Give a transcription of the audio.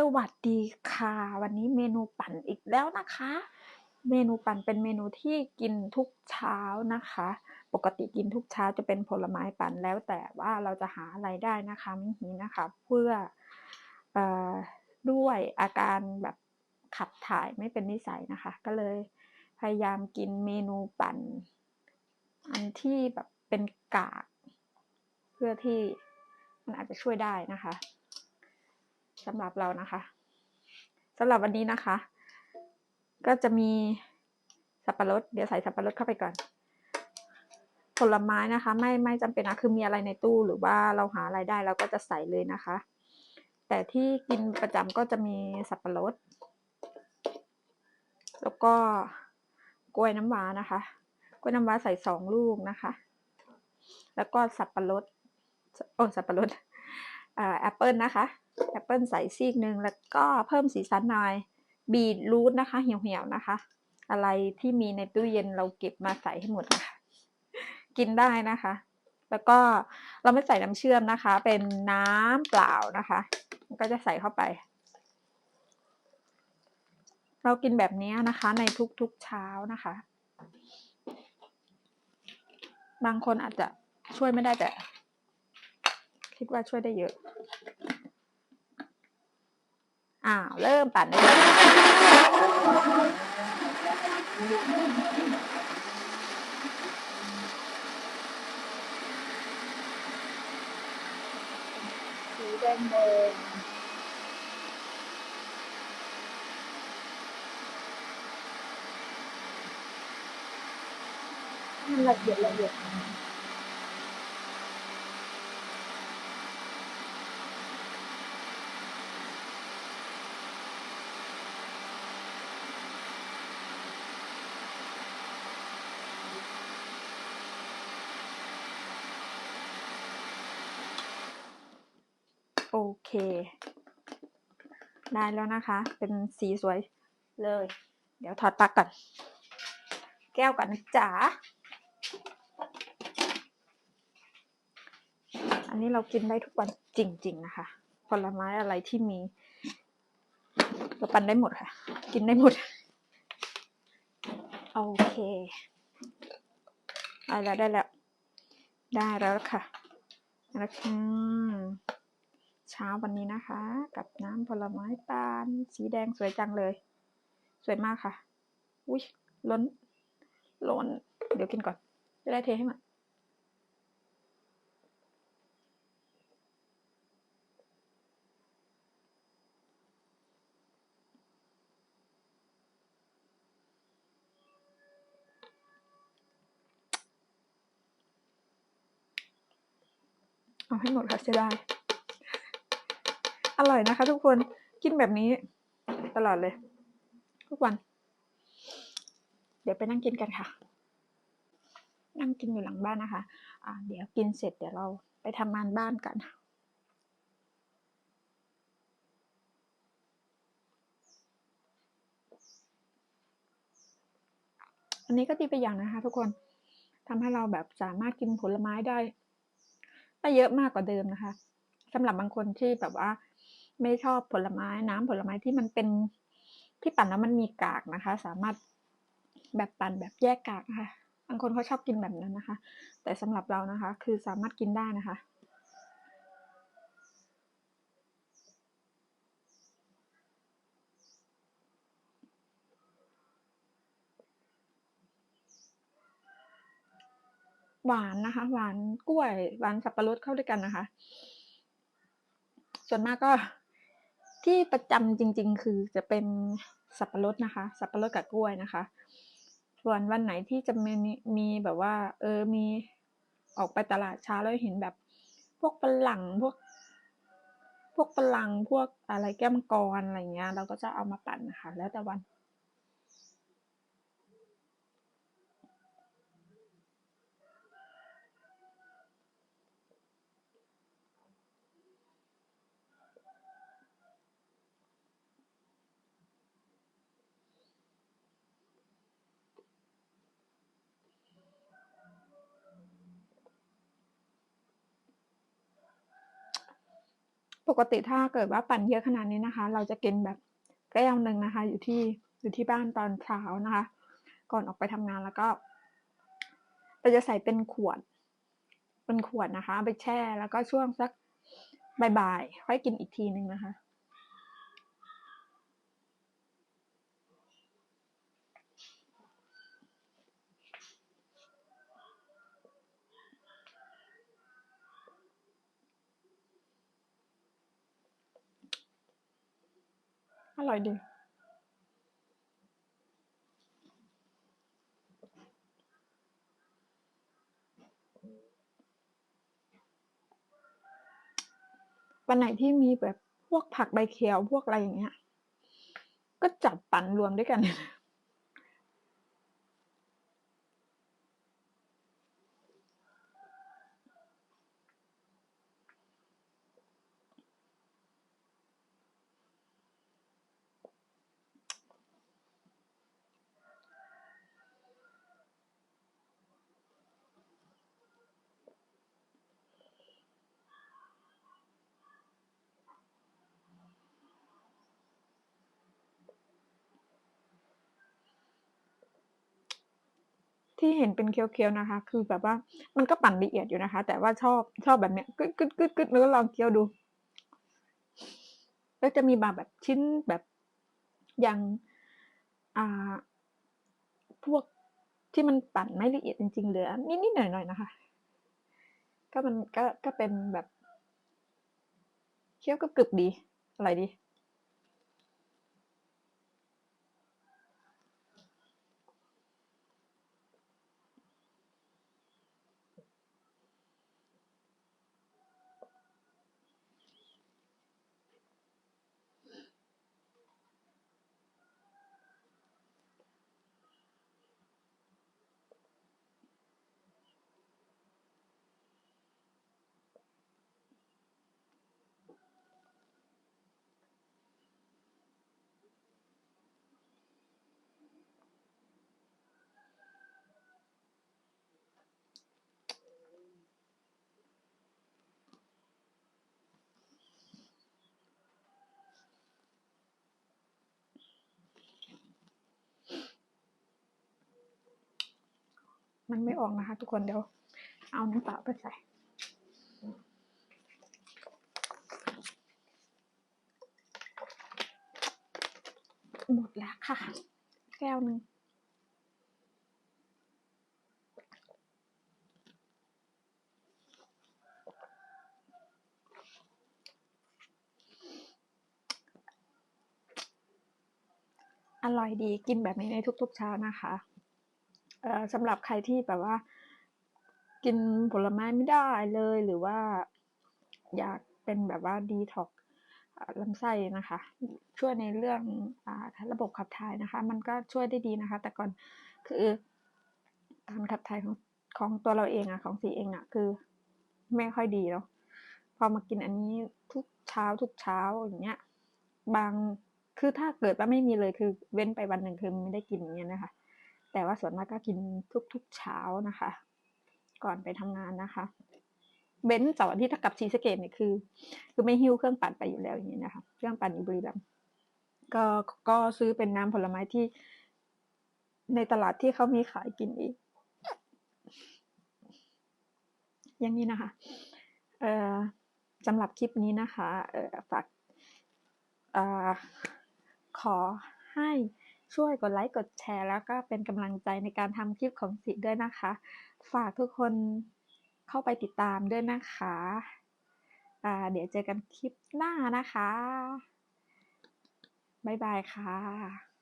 สวัสดีค่ะ วันนี้เมนูปั่นอีกแล้วนะคะ เมนูปั่นเป็นเมนูที่กินทุกเช้านะคะ ปกติกินทุกเช้าจะเป็นผลไม้ปั่นแล้วแต่ว่าเราจะหาอะไรได้นะคะมิฮีนะคะ เพื่อออด้วยอาการแบบขับถ่ายไม่เป็นนิสัยนะคะ ก็เลยพยายามกินเมนูปั่น อันที่แบบเป็นกาก เพื่อที่มันอาจจะช่วยได้นะคะ สำหรับเรานะคะสำหรับวันนี้นะคะ ก็จะมีสับปะรด เดี๋ยวใส่สับปะรดเข้าไปก่อน ผลไม้นะคะ ไม่ไม่จำเป็นนะคือมีอะไรในตู้หรือว่าเราหาอะไรได้เราก็จะใส่เลยนะคะ แต่ที่กินประจำก็จะมีสับปะรด แล้วก็กล้วยน้ำว้านะคะ กล้วยน้ำว้าใส่สองลูกนะคะ แล้วก็สับปะรดโอ้สับปะรดแอปเปิลนะคะ แอปเปิลใส่ซีกหนึ่งแล้วก็เพิ่มสีสันหน่อยบีทรูทนะคะเหี่ยวๆนะคะ อะไรที่มีในตู้เย็นเราเก็บมาใส่ให้หมดนะคะกินได้นะคะ แล้วก็เราไม่ใส่น้ำเชื่อมนะคะ เป็นน้ำเปล่านะคะ ก็จะใส่เข้าไป เรากินแบบนี้นะคะ ในทุกๆเช้านะคะ บางคนอาจจะช่วยไม่ได้แต่ คิดว่าช่วยได้เยอะ อ้าวเริ่มปั่นได้เลยสีแดงแดงละเอียดละเอียด เค ได้แล้วนะคะ เป็นสีสวยเลย เดี๋ยวถอดปลั๊กก่อน แก้วก่อนนะจ๋าอันนี้เรากินได้ทุกวันจริง ๆ นะคะ ผลไม้อะไรที่มีเราปันได้หมดค่ะ กินได้หมด โอเคได้แล้วได้แล้ว ได้แล้วค่ะแล้วค่ะ เช้าวันนี้นะคะ กับน้ำผลไม้ตาล สีแดงสวยจังเลย สวยมากค่ะ อุ้ยล้น ล้น เดี๋ยวกินก่อน จะได้เทให้มันเอาให้หมดค่ะเสียดาย อร่อยนะคะ ทุกคนกินแบบนี้ตลอดเลย ทุกวัน เดี๋ยวไปนั่งกินกันค่ะ นั่งกินอยู่หลังบ้านนะคะ อ่า เดี๋ยวกินเสร็จเดี๋ยวเราไปทำงานบ้านกันอันนี้ก็ดีไปอย่างนะคะ ทุกคนทำให้เราแบบสามารถกินผลไม้ได้ได้เยอะมากกว่าเดิมนะคะสำหรับบางคนที่แบบว่า ไม่ชอบผลไม้น้ำผลไม้ที่มันเป็นที่ปั่นแล้วมันมีกากนะคะ สามารถแบบปั่นแบบแยกกากนะคะบางคนเขาชอบกินแบบนั้นนะคะ แต่สำหรับเรานะคะ คือสามารถกินได้นะคะหวานนะคะ หวานกล้วย หวานสับปะรดเข้าด้วยกันนะคะ ส่วนมากก็ ที่ประจำจริง ๆ คือจะเป็นสับปะรดนะคะ สับปะรดกับกล้วยนะคะ ส่วนวันไหนที่จะมีมีแบบว่า เออมีออกไปตลาดช้าแล้วเห็นแบบ พวกฝรั่งพวก พวกฝรั่งพวกอะไรแก้มกรอะไรเงี้ยเราก็จะเอามาปั่นนะคะ แล้วแต่วัน ปกติถ้าเกิดว่าปั่นเยอะขนาดนี้นะคะ เราจะกินแบบแก้วหนึ่งนะคะ อยู่ที่อยู่ที่บ้านตอนเช้านะคะ ก่อนออกไปทำงานแล้วก็เราจะใส่เป็นขวด เป็นขวดนะคะไปแช่แล้วก็ช่วงสักบ่ายๆค่อยกินอีกทีหนึ่งนะคะ อร่อยดี วันไหนที่มีแบบพวกผักใบเขียวพวกอะไรอย่างเงี้ย ก็จับปั่นรวมด้วยกัน ที่เห็นเป็นเคี้ยวๆนะคะ คือแบบว่ามันก็ปั่นละเอียดอยู่นะคะ แต่ว่าชอบชอบแบบเนี้ยกึดกึดกึดกึดแล้วก็ลองเคี้ยวดู แล้วจะมีบางแบบชิ้นแบบอย่างอ่า พวกที่มันปั่นไม่ละเอียดจริงๆเหลือนิดๆหน่อยๆนะคะ ก็มันก็ก็เป็นแบบเคี้ยวก็กรึบดีอร่อยดี มันไม่ออกนะคะ ทุกคนเดี๋ยว เอาน้ำเปล่าไปใส่หมดแล้วค่ะ แก้วหนึ่งอร่อยดีกินแบบนี้ในทุกๆเช้านะคะ สำหรับใครที่แบบว่า กินผลไม้ไม่ได้เลยหรือว่าอยากเป็นแบบว่าดีท็อกลำไส้นะคะ ช่วยในเรื่องอระบบขับถ่ายนะคะ มันก็ช่วยได้ดีนะคะ แต่ก่อนคือการขับถ่ายของของตัวเราเองอะของสีเองอะคือ ไม่ค่อยดีเนาะพอมากินอันนี้ทุกเช้าทุกเช้าอย่างเงี้ย บางคือถ้าเกิดว่าไม่มีเลยคือเว้นไปวันหนึ่งคือไม่ได้กินอย่างเงี้ยนะคะ แต่ว่าส่วนมากก็กินทุกๆเช้านะคะ ก่อนไปทำงานนะคะ เบ้นเสาร์อาทิตย์ถ้ากับศรีสเกดเนี่ยคือ คือไม่หิ้วเครื่องปั่นไปอยู่แล้วอย่างนี้นะคะ เครื่องปั่นอยู่บุรีรัมย์ก็ก็ซื้อเป็นน้ำผลไม้ที่ ในตลาดที่เขามีขายกินอีกอย่างนี้นะคะเอ่อสำหรับคลิปนี้นะคะเอ่อฝากเอ่อขอให้ ช่วยกดไลค์กดแชร์ แล้วก็เป็นกำลังใจในการทำคลิปของสิด้วยนะคะ ฝากทุกคนเข้าไปติดตามด้วยนะคะเดี๋ยวเจอกันคลิปหน้านะคะ บ๊ายบายค่ะ